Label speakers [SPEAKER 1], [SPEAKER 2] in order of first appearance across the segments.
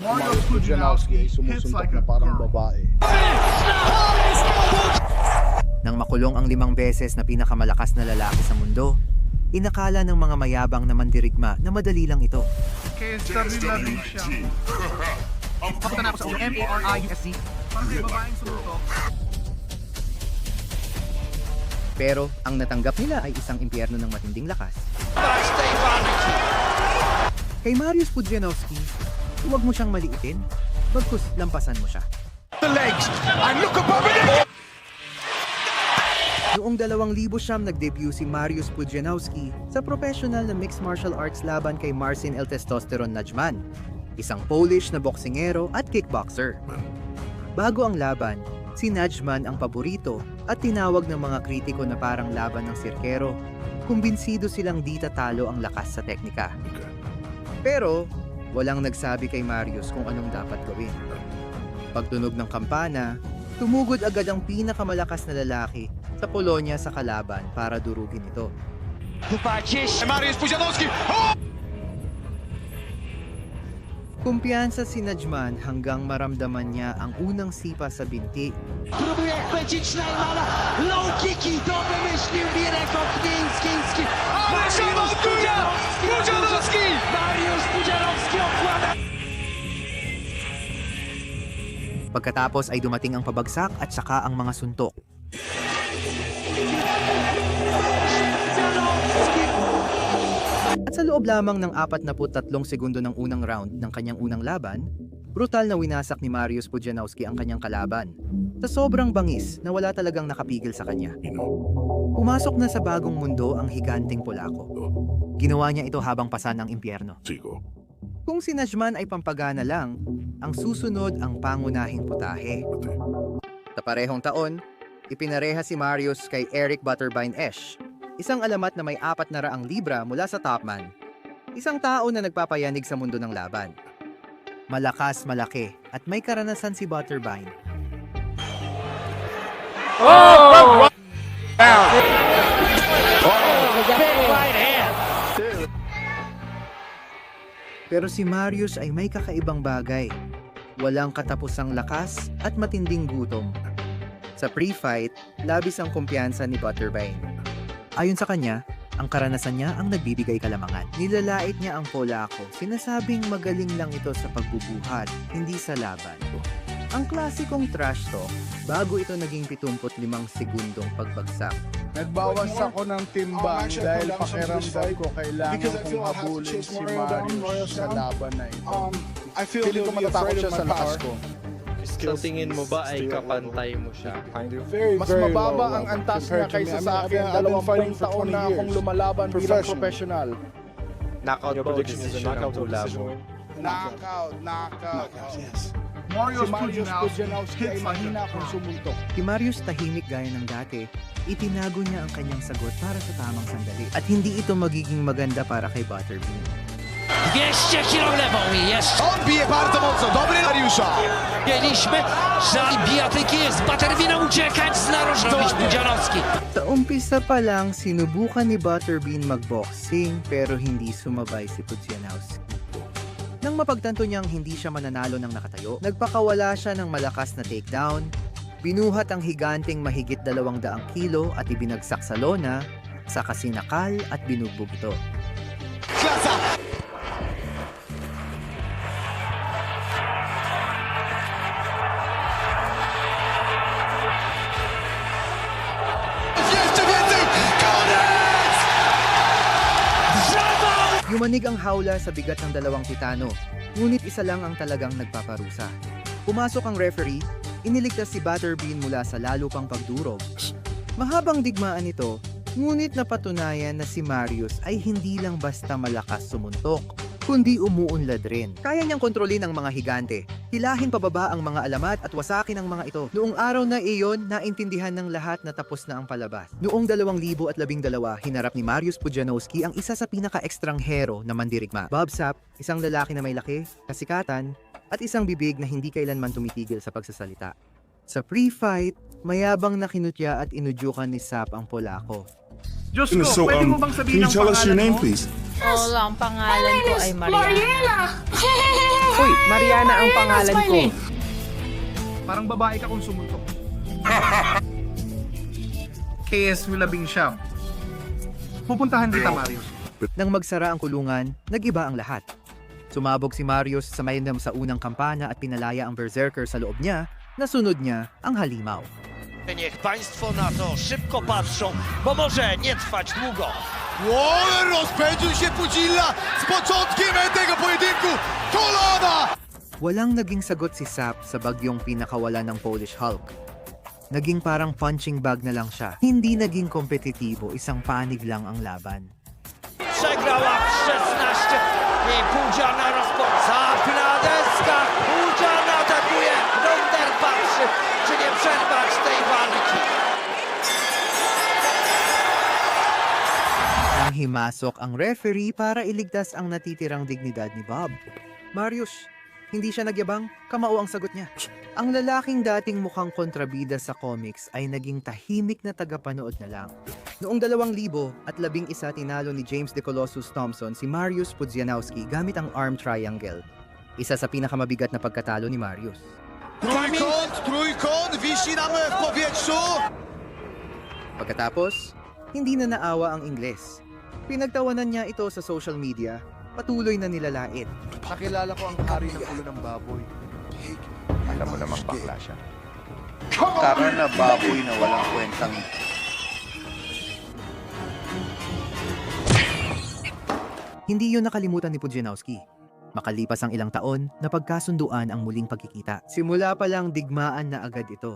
[SPEAKER 1] Mario
[SPEAKER 2] Marius Pudzianowski ay sumusuntok na parang babae.
[SPEAKER 3] Nang makulong ang limang beses na pinakamalakas na lalaki sa mundo, inakala ng mga mayabang na mandirigma na madali lang ito.
[SPEAKER 1] Kaya sarili rin siya. Papunta na ako sa. M-A-R-I-U-S-C. Babaeng sumutok.
[SPEAKER 3] Pero ang natanggap nila ay isang impyerno ng matinding lakas. Kay Marius Pudzianowski, huwag mo siyang maliitin, bagkus lampasan mo siya.
[SPEAKER 4] The legs. And look above it.
[SPEAKER 3] Noong 2000 siyam nag-debut si Marius Pudzianowski sa professional na mixed martial arts laban kay Marcin El Testosteron Najman, isang Polish na boksingero at kickboxer. Bago ang laban, si Najman ang paborito at tinawag ng mga kritiko na parang laban ng sirkero. Kumbinsido silang di tatalo ang lakas sa teknika. Pero, walang nagsabi kay Marius kung anong dapat gawin. Pagtunog ng kampana, tumugod agad ang pinakamalakas na lalaki sa Polonia sa kalaban para durugin ito.
[SPEAKER 4] Marius Pudzianowski. Oh!
[SPEAKER 3] Kumpiyansa si Najman hanggang maramdaman niya ang unang sipa sa binti
[SPEAKER 5] Próbuje chwycić Neymana. Low kicki, to wymyślił Mirek Okniński.
[SPEAKER 4] Ale szamotuje! Pudzianowski!
[SPEAKER 5] Mariusz Pudzianowski.
[SPEAKER 3] Pagkatapos ay dumating ang pabagsak at saka ang mga suntok. Sa loob lamang ng 43 segundo ng unang round ng kanyang unang laban, brutal na winasak ni Marius Pudzianowski ang kanyang kalaban. Sa sobrang bangis na wala talagang nakapigil sa kanya. Pumasok na sa bagong mundo ang higanting Polako. Ginawa niya ito habang pasan ng impyerno. Kung si Najman ay pampagana lang, ang susunod ang pangunahing putahe. Sa parehong taon, ipinareha si Marius kay Eric Butterbein Esch, isang alamat na may apat na raang libra mula sa Topman. Isang tao na nagpapayanig sa mundo ng laban. Malakas, malaki, at may karanasan si Butterbein. Pero si Marius ay may kakaibang bagay. Walang katapusang lakas at matinding gutom. Sa pre-fight, labis ang kumpiyansa ni Butterbein. Ayon sa kanya, ang karanasan niya ang nagbibigay kalamangan. Nilalait niya ang Polako. Sinasabing magaling lang ito sa pagbubuhat, hindi sa laban. Ang klasikong trash talk, bago ito naging 75 segundong pagbagsak.
[SPEAKER 2] Nagbawas ako ng timbang
[SPEAKER 6] actually,
[SPEAKER 2] dahil pakiramdam ko kailangan kong
[SPEAKER 6] feel
[SPEAKER 2] habulin si Marius sa laban na ito.
[SPEAKER 6] Um, I feel
[SPEAKER 2] Feeling ko matatakot siya sa lakas ko.
[SPEAKER 7] So tingin mo ba ay kapantay mo siya?
[SPEAKER 6] Very,
[SPEAKER 2] Mas
[SPEAKER 6] very
[SPEAKER 2] mababa ang antas niya kaysa sa akin.
[SPEAKER 6] for
[SPEAKER 2] taon
[SPEAKER 6] 20
[SPEAKER 2] na akong lumalaban bilang
[SPEAKER 6] Professional.
[SPEAKER 7] Knockout
[SPEAKER 6] Your
[SPEAKER 7] ba o
[SPEAKER 6] prediction is a
[SPEAKER 7] decision ang
[SPEAKER 6] decision
[SPEAKER 7] mo?
[SPEAKER 2] Knockout, knockout.
[SPEAKER 6] Yes.
[SPEAKER 1] Mario
[SPEAKER 2] Si Marius
[SPEAKER 1] Pudzianowski
[SPEAKER 2] ay mahina kung sumuntok.
[SPEAKER 3] Si Marius tahimik gaya ng dati, itinago niya ang kanyang sagot para sa tamang sandali. At hindi ito magiging maganda para kay Butterbean.
[SPEAKER 5] 200 kilo w lewo i jeszcze
[SPEAKER 4] On bije bardzo mocno. Dobry Mariusza.
[SPEAKER 5] mieliśmy, że bijatyki jest Baterwina uciekać z narożną robić Pudzianowski.
[SPEAKER 3] Sa umpisa pa lang, sinubukan ni Butterbean magboxing pero hindi sumabay si Pudzianowski. Nang mapagtanto niyang hindi siya mananalo ng nakatayo, nagpakawala siya ng malakas na takedown, binuhat ang higanting mahigit 200 kilo at ibinagsak sa lona, sa kasinakal at binugbog ito. Yumanig ang hawla sa bigat ng dalawang titano, ngunit isa lang ang talagang nagpaparusa. Pumasok ang referee, iniligtas si Butterbean mula sa lalo pang pagdurog. Mahabang digmaan ito, ngunit napatunayan na si Marius ay hindi lang basta malakas sumuntok, kundi umuunlad rin. Kaya niyang kontrolin ang mga higante, hilahin pababa ang mga alamat at wasakin ang mga ito. Noong araw na iyon, naintindihan ng lahat na tapos na ang palabas. Noong 2012, hinarap ni Marius Pudzianowski ang isa sa pinaka-ekstranghero na mandirigma. Bob Sapp, isang lalaki na may laki, kasikatan, at isang bibig na hindi kailanman tumitigil sa pagsasalita. Sa pre-fight, mayabang na kinutya at inudyukan ni Sapp ang Polako.
[SPEAKER 1] Diyos ko,
[SPEAKER 8] So,
[SPEAKER 1] pwede mo
[SPEAKER 8] um,
[SPEAKER 1] bang sabihin
[SPEAKER 8] can you
[SPEAKER 1] ang
[SPEAKER 8] tell us your
[SPEAKER 1] pangalan
[SPEAKER 8] name,
[SPEAKER 1] mo?
[SPEAKER 8] please?
[SPEAKER 9] Oo, ang pangalan ko ay Mariana.
[SPEAKER 6] Uy, Mariana ang pangalan ko.
[SPEAKER 1] Parang babae ka kung sumuntok. KS labing siyam. Pupuntahan kita, Marius.
[SPEAKER 3] Nang magsara ang kulungan, nag-iba ang lahat. Sumabog si Marius sa mayandam sa unang kampana at pinalaya ang berserker sa loob niya, nasunod niya ang halimaw.
[SPEAKER 8] Niech Państwo na to szybko patrzą, bo może nie trwać długo.
[SPEAKER 4] Wow, rozpędził się Pudzilla z początkiem tego pojedynku. Kolana!
[SPEAKER 3] Walang naging sagot si Sap sa bagyong pinakawala ng Polish Hulk. Naging parang punching bag na lang siya. Hindi naging kompetitibo, isang panig lang ang laban.
[SPEAKER 8] Przegrała w 16 i Pudziana
[SPEAKER 3] Nang himasok ang referee para iligtas ang natitirang dignidad ni Bob. Marius, hindi siya nagyabang, kamao ang sagot niya. Ang lalaking dating mukhang kontrabida sa comics ay naging tahimik na tagapanood na lang. Noong 2000 at labing isa tinalo ni James de Colossus Thompson si Marius Pudzianowski gamit ang arm triangle. Isa sa pinakamabigat na pagkatalo ni Marius.
[SPEAKER 4] Trójkąt, trójkąt, wisi nam w powietrzu.
[SPEAKER 3] Pagkatapos, hindi na naawa ang Ingles. Pinagtawanan niya ito sa social media, patuloy na nilalait.
[SPEAKER 2] Nakilala ko ang hari ng ulo ng baboy.
[SPEAKER 9] Alam mo namang bakla siya. Tara na baboy na walang kwentang
[SPEAKER 3] Hindi yun nakalimutan ni Pudzianowski. Makalipas ang ilang taon, napagkasunduan ang muling pagkikita. Simula pa lang digmaan na agad ito.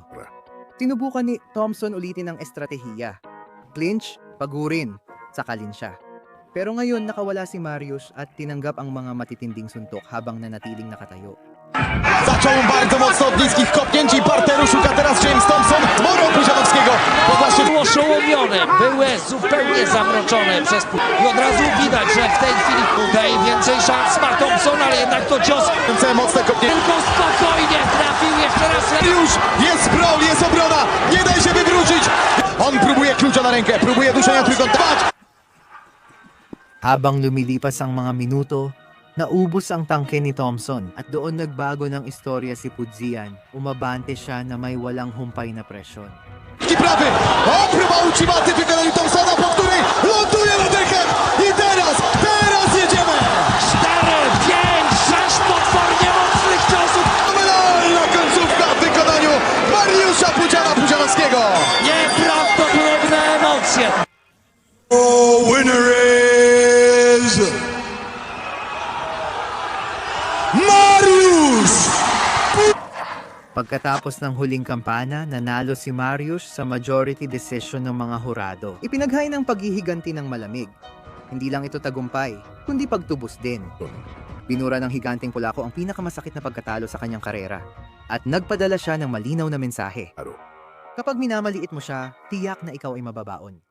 [SPEAKER 3] Sinubukan ni Thompson ulitin ang estratehiya. Clinch, pagurin, sakalin siya. Pero ngayon nakawala si Marius at tinanggap ang mga matitinding suntok habang nanatiling nakatayo.
[SPEAKER 4] Zaczął bardzo mocno od niskich kopnięć i parteru szuka teraz James Thompson. Morą Puzianowskiego. To właśnie
[SPEAKER 8] Było oszołomione, były zupełnie zamroczone przez I od razu widać, że w tej chwili tutaj więcej szans ma Thompson, ale jednak to cios
[SPEAKER 4] mocne kopnięcie.
[SPEAKER 8] tylko spokojnie trafił jeszcze raz.
[SPEAKER 4] Już jest brawl, jest obrona. Nie daj się wywrócić. On próbuje klucza na rękę, próbuje duszenia trójkąta.
[SPEAKER 3] Habang lumilipas ang mga minuto, naubos ang tangke ni Thompson at doon nagbago ng istorya si Pudzian. Umabante siya na may walang humpay na presyon.
[SPEAKER 4] Prawy. O, próba ultimaty w wykonaniu Thompsona, po której ląduje na dechem. I teraz,
[SPEAKER 3] Pagkatapos ng huling kampana, nanalo si Marius sa majority decision ng mga hurado. Ipinaghay ng paghihiganti ng malamig. Hindi lang ito tagumpay, kundi pagtubos din. Binura ng higanting Polaco ang pinakamasakit na pagkatalo sa kanyang karera at nagpadala siya ng malinaw na mensahe. Kapag minamaliit mo siya, tiyak na ikaw ay mababaon.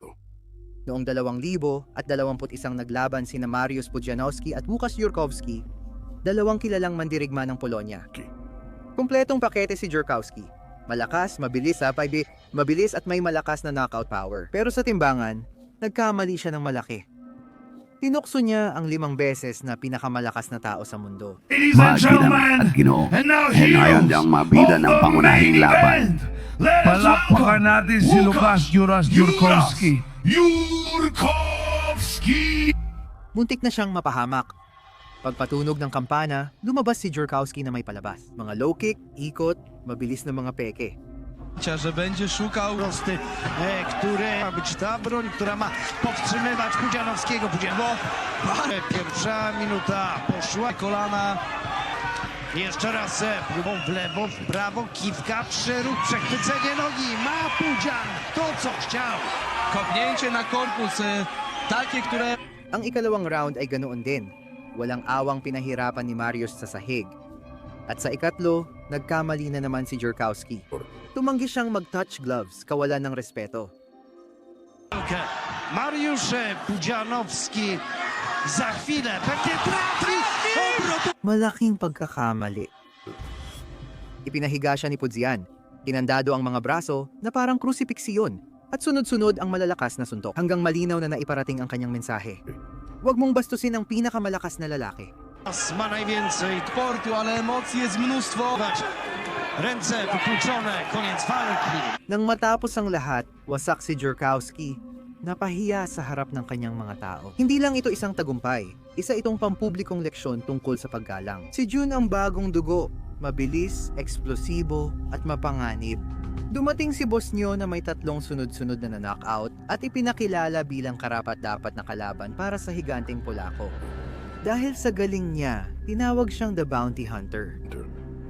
[SPEAKER 3] Noong 2000 at 21 naglaban sina Mariusz Pudzianowski at Łukasz Jurkowski, dalawang kilalang mandirigma ng Polonia. Kumpletong pakete si Jurkowski. Malakas, mabilis ha, pwede, mabilis at may malakas na knockout power. Pero sa timbangan, nagkamali siya ng malaki. Tinukso niya ang limang beses na pinakamalakas na tao sa mundo.
[SPEAKER 10] Maginang at ginoo. And ngayon ang mabida ng pangunahing laban.
[SPEAKER 11] Palakpakan natin si Lucas Juras Jurkowski.
[SPEAKER 10] Yurkowski!
[SPEAKER 3] Muntik na siyang mapahamak. Pagpatunog ng kampana, lumabas si Jurkowski na may palabas. Mga low kick, ikot, mabilis na mga peke.
[SPEAKER 11] Że będzie szukał
[SPEAKER 5] Prosty, e, który ma być ta broń, która ma powstrzymywać Pudzianowskiego. Pudzianow. Pierwsza minuta poszła.
[SPEAKER 11] kolana.
[SPEAKER 5] Jeszcze raz e, próbą w lewo, w prawo, kiwka, przeruch, przechwycenie nogi. Ma Pudzian to, co chciał.
[SPEAKER 11] Kopnięcie na korpus. e, Takie, które
[SPEAKER 3] Ang ikalawang round ay ganoon din. Walang awang pinahirapan ni Marius sa sahig. At sa ikatlo, nagkamali na naman si Jurkowski. Tumanggi siyang mag-touch gloves, kawalan ng respeto.
[SPEAKER 5] Mariusz Pudzianowski za chwilę trafi. Obrot
[SPEAKER 3] Malaking pagkakamali. Ipinahiga siya ni Pudzian. Kinandado ang mga braso na parang krusipiksyon at sunod-sunod ang malalakas na suntok hanggang malinaw na naiparating ang kanyang mensahe. Huwag mong bastusin ang pinakamalakas na lalaki.
[SPEAKER 5] Ma najwięcej sportu, ale emocji jest mnóstwo. Ręce wykluczone, koniec walki.
[SPEAKER 3] Nang matapos ang lahat, wasak si Jurkowski. Napahiya sa harap ng kanyang mga tao. Hindi lang ito isang tagumpay, isa itong pampublikong leksyon tungkol sa paggalang. Si Jun ang bagong dugo, mabilis, eksplosibo, at mapanganib. Dumating si boss niyo na may tatlong sunod-sunod na knockout at ipinakilala bilang karapat-dapat na kalaban para sa higanting Polako. Dahil sa galing niya, tinawag siyang The Bounty Hunter.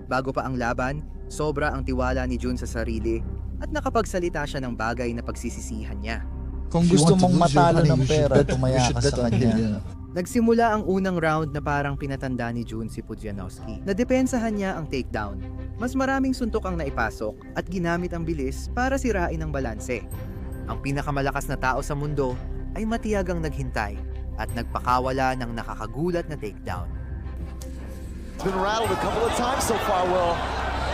[SPEAKER 3] Bago pa ang laban, sobra ang tiwala ni Jun sa sarili at nakapagsalita siya ng bagay na pagsisisihan niya.
[SPEAKER 4] Kung gusto mong matalo ng pera, tumaya ka sa kanya.
[SPEAKER 3] Nagsimula ang unang round na parang pinatanda ni Jun si Pudzianowski. Nadepensahan niya ang takedown. Mas maraming suntok ang naipasok at ginamit ang bilis para sirain ang balanse. Ang pinakamalakas na tao sa mundo ay matiyagang naghintay at nagpakawala ng nakakagulat na takedown.
[SPEAKER 4] He's been rattled a couple of times so far, Will.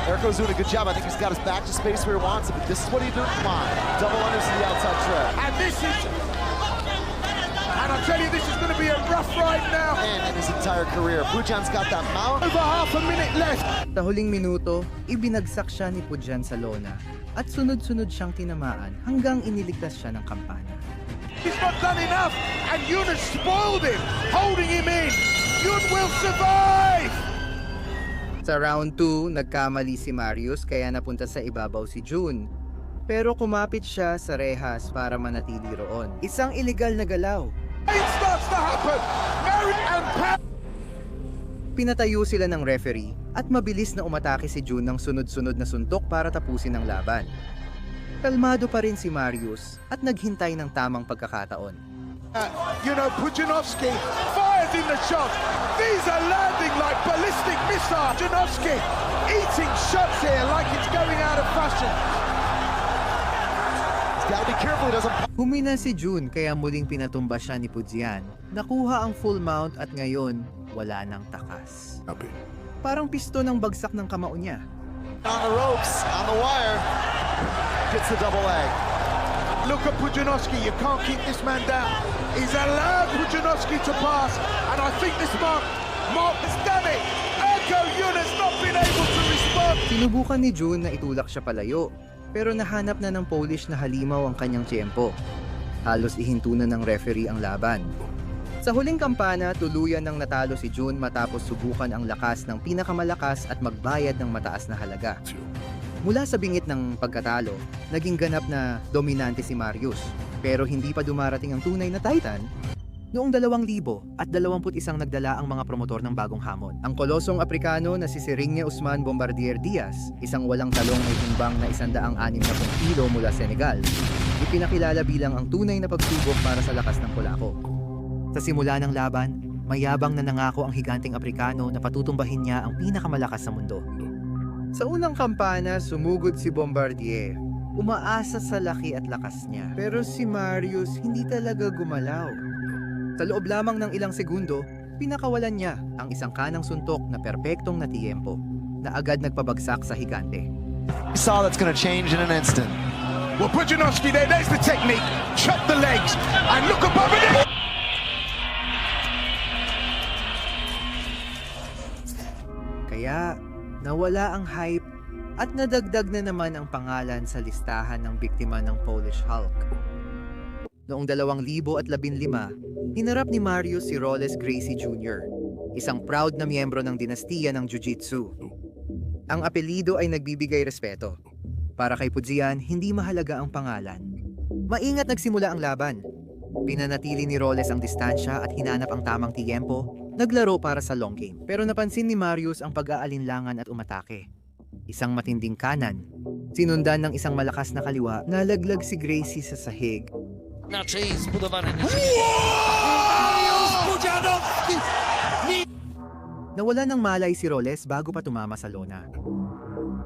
[SPEAKER 4] Erico's doing a good job. I think he's got his back to space where he wants it, but this is what he do. Come on. Double unders to the outside trap.
[SPEAKER 1] And this is... And I tell you, this is going to be a rough ride now.
[SPEAKER 4] And in his entire career, Pujan's got that mount.
[SPEAKER 1] Over half a minute left.
[SPEAKER 3] Sa huling minuto, ibinagsak siya ni Pudjan sa lona at sunod-sunod siyang tinamaan hanggang iniligtas siya ng kampana.
[SPEAKER 1] He's not done enough. And Yun has spoiled him, holding him in. Yun will survive.
[SPEAKER 3] Sa round 2, nagkamali si Marius kaya napunta sa ibabaw si June. Pero kumapit siya sa rehas para manatili roon. Isang illegal na galaw.
[SPEAKER 1] To happen. Mary and Pat.
[SPEAKER 3] Pinatayo sila ng referee at mabilis na umatake si June ng sunod-sunod na suntok para tapusin ang laban. Kalmado pa rin si Marius at naghintay ng tamang pagkakataon.
[SPEAKER 1] Uh, you know, Pujanovsky fires in the shot. These are landing like ballistic missiles. Pujanovsky eating shots here like it's going out of fashion.
[SPEAKER 3] Humina si June kaya muling pinatumba siya ni Pudzian. Nakuha ang full mount at ngayon wala nang takas. Parang pisto ng bagsak ng kamao niya.
[SPEAKER 4] on the ropes, on the wire. Gets the double leg.
[SPEAKER 1] Look at Pujanovsky. You can't keep this man down. He's allowed Pujanovsky to pass. And I think this Mark, Mark has done it. Erko Yun has not been able to respond.
[SPEAKER 3] Sinubukan ni June na itulak siya palayo, pero nahanap na ng Polish na halimaw ang kanyang tiyempo. Halos ihinto na ng referee ang laban. Sa huling kampana, tuluyan ng natalo si June matapos subukan ang lakas ng pinakamalakas at magbayad ng mataas na halaga. Mula sa bingit ng pagkatalo, naging ganap na dominante si Marius. Pero hindi pa dumarating ang tunay na Titan Noong 2000 at 21 nagdala ang mga promotor ng bagong hamon. Ang kolosong Aprikano na si Seringue Usman Bombardier Diaz, isang walang talong may timbang na 160 kilo mula Senegal, ipinakilala bilang ang tunay na pagsubok para sa lakas ng Polako. Sa simula ng laban, mayabang na nangako ang higanting Aprikano na patutumbahin niya ang pinakamalakas sa mundo. Sa unang kampana, sumugod si Bombardier. Umaasa sa laki at lakas niya. Pero si Marius hindi talaga gumalaw. Sa loob lamang ng ilang segundo, pinakawalan niya ang isang kanang suntok na perpektong natiyempo na agad nagpabagsak sa higante.
[SPEAKER 4] You saw that's to change in an instant.
[SPEAKER 1] Well, Pujanovsky there, there's the technique. Chop the legs. And look above it.
[SPEAKER 3] Kaya nawala ang hype at nadagdag na naman ang pangalan sa listahan ng biktima ng Polish Hulk. Noong 2015, hinarap ni Marius si Rolles Gracie Jr., isang proud na miyembro ng dinastiya ng Jiu-Jitsu. Ang apelido ay nagbibigay respeto. Para kay Pudzian, hindi mahalaga ang pangalan. Maingat nagsimula ang laban. Pinanatili ni Rolles ang distansya at hinanap ang tamang tiyempo, naglaro para sa long game. Pero napansin ni Marius ang pag-aalinlangan at umatake. Isang matinding kanan, sinundan ng isang malakas na kaliwa, nalaglag si Gracie sa sahig
[SPEAKER 8] Inaczej zbudowany Mariusz Pudzianowski!
[SPEAKER 3] Nawala ng malay si Roles bago pa tumama sa lona.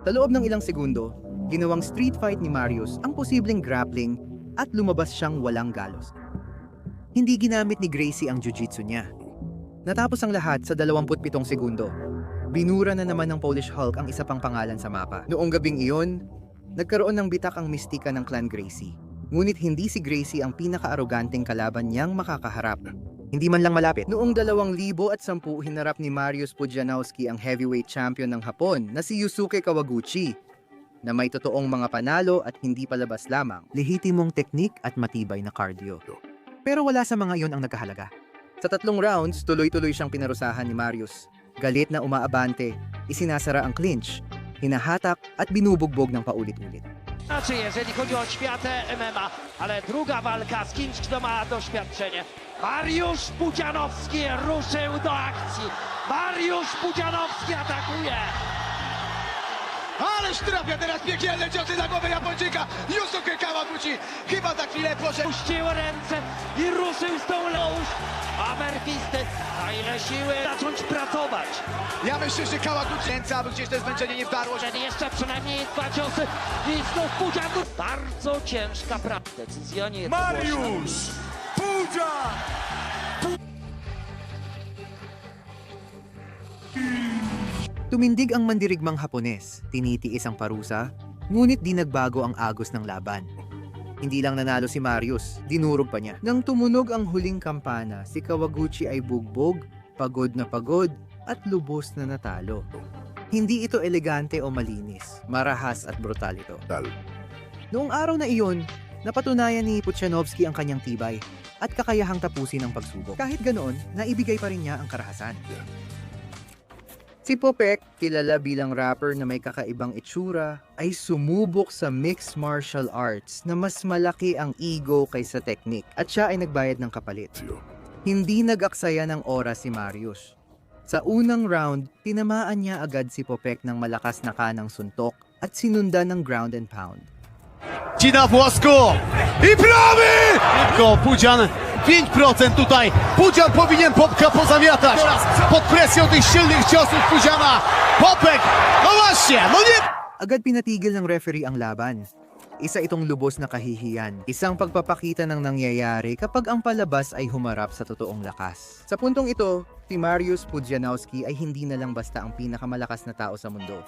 [SPEAKER 3] Sa loob ng ilang segundo, ginawang street fight ni Marius ang posibleng grappling at lumabas siyang walang galos. Hindi ginamit ni Gracie ang jiu-jitsu niya. Natapos ang lahat sa 27 segundo. Binura na naman ng Polish Hulk ang isa pang pangalan sa mapa. Noong gabing iyon, nagkaroon ng bitak ang mistika ng clan Gracie. Ngunit hindi si Gracie ang pinaka-aroganteng kalaban niyang makakaharap. Hindi man lang malapit. Noong 2010 hinarap ni Marius Pudzianowski ang heavyweight champion ng Hapon na si Yusuke Kawaguchi na may totoong mga panalo at hindi palabas lamang, lehitimong teknik at matibay na cardio. Pero wala sa mga iyon ang nagkahalaga. Sa tatlong rounds, tuloy-tuloy siyang pinarusahan ni Marius. Galit na umaabante, isinasara ang clinch, hinahatak at binubugbog ng paulit-ulit.
[SPEAKER 8] Znaczy, jeżeli chodzi o światę MMA, ale druga walka z kimś, kto ma doświadczenie. Mariusz Pudzianowski ruszył do akcji. Mariusz Pudzianowski atakuje.
[SPEAKER 1] Ależ trafia teraz piekielne ciosy na głowę Japończyka! Yusuke Kawaguchi chyba za chwilę poszedł.
[SPEAKER 8] Puścił ręce i ruszył z tą loż. Amerfisty, na ile siły zacząć pracować.
[SPEAKER 1] Ja myślę, że Kawaguchi ręce, aby gdzieś to zmęczenie nie wdarło się.
[SPEAKER 8] Że jeszcze przynajmniej dwa ciosy i znów Pudzianowski. Bardzo ciężka praca. Decyzja nie jest
[SPEAKER 1] Mariusz Pudzia!
[SPEAKER 3] Tumindig ang mandirigmang Hapones, tinitiis ang parusa, ngunit di nagbago ang agos ng laban. Hindi lang nanalo si Marius, dinurog pa niya. Nang tumunog ang huling kampana, si Kawaguchi ay bugbog, pagod na pagod, at lubos na natalo. Hindi ito elegante o malinis, marahas at brutal ito. Noong araw na iyon, napatunayan ni Puchanovsky ang kanyang tibay at kakayahang tapusin ang pagsubok. Kahit ganoon, naibigay pa rin niya ang karahasan. Si Popek, kilala bilang rapper na may kakaibang itsura, ay sumubok sa mixed martial arts na mas malaki ang ego kaysa technique at siya ay nagbayad ng kapalit. Hindi nag-aksaya ng oras si Marius. Sa unang round, tinamaan niya agad si Popek ng malakas na kanang suntok at sinundan ng ground and pound.
[SPEAKER 4] Ci na włosku! I prawy! Tylko Pudzian 5% tutaj. Pudzian powinien Popka pozamiatać. Teraz pod presją tych silnych ciosów Pudziana. Popek! No właśnie, no nie...
[SPEAKER 3] Agad pinatigil ng referee ang laban. Isa itong lubos na kahihiyan. Isang pagpapakita ng nangyayari kapag ang palabas ay humarap sa totoong lakas. Sa puntong ito, si Marius Pudzianowski ay hindi na lang basta ang pinakamalakas na tao sa mundo.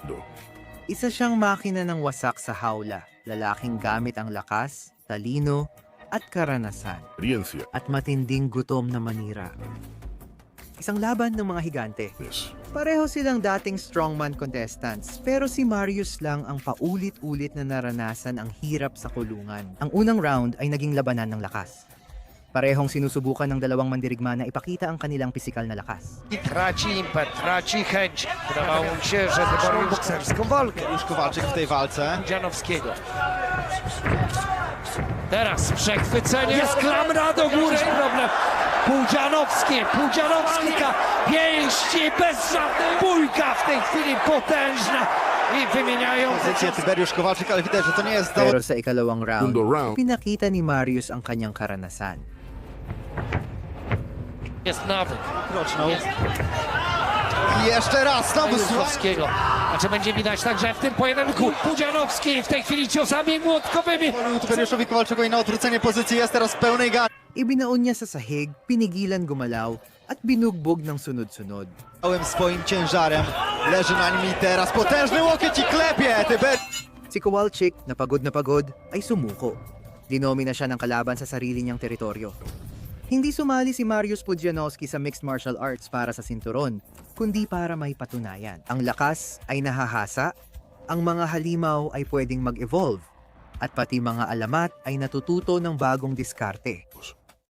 [SPEAKER 3] Isa siyang makina ng wasak sa hawla, lalaking gamit ang lakas, talino, at karanasan. At matinding gutom na manira. Isang laban ng mga higante. Pareho silang dating strongman contestants, pero si Marius lang ang paulit-ulit na naranasan ang hirap sa kulungan. Ang unang round ay naging labanan ng lakas. Parehong sinusubukan ng dalawang mandirigma na ipakita ang kanilang pisikal na lakas.
[SPEAKER 8] Traci impet, traci chęć. Wydawało mi się, że wybrał bokserską walkę.
[SPEAKER 4] Już Kowalczyk w tej walce.
[SPEAKER 8] Pudzianowskiego. Teraz przechwycenie. Jest klamra do góry. Problem. Pudzianowski, Pudzianowska. Pięści bez żadnej bójka w tej chwili potężna. I wymieniają
[SPEAKER 4] Pozycję Tyberiusz Kowalczyk, ale widać, że to nie jest
[SPEAKER 3] Pero sa ikalawang round, pinakita ni Marius ang kanyang karanasan.
[SPEAKER 8] Jest nawyk.
[SPEAKER 4] zawodroczną. I jeszcze raz, znowu słaby.
[SPEAKER 8] Słowskiego. Znaczy będzie widać także w tym pojedynku Pudzianowski w tej chwili ciosami młotkowymi.
[SPEAKER 4] Tyberiuszowi Kowalczykowi na odwrócenie pozycji jest teraz w pełnej gali.
[SPEAKER 3] Ibinaon niya sa sahig, pinigilan gumalaw, at binugbog ng sunod-sunod.
[SPEAKER 4] Całym swoim ciężarem leży na nim i teraz potężny łokieć i klepie Tyber.
[SPEAKER 3] Si Kowalczyk, na pagod na pagod, ay sumuko. Dinomi na siya ng kalaban sa sarili niyang teritoryo. Hindi sumali si Marius Pudzianowski sa mixed martial arts para sa sinturon, kundi para may patunayan. Ang lakas ay nahahasa, ang mga halimaw ay pwedeng mag-evolve, at pati mga alamat ay natututo ng bagong diskarte.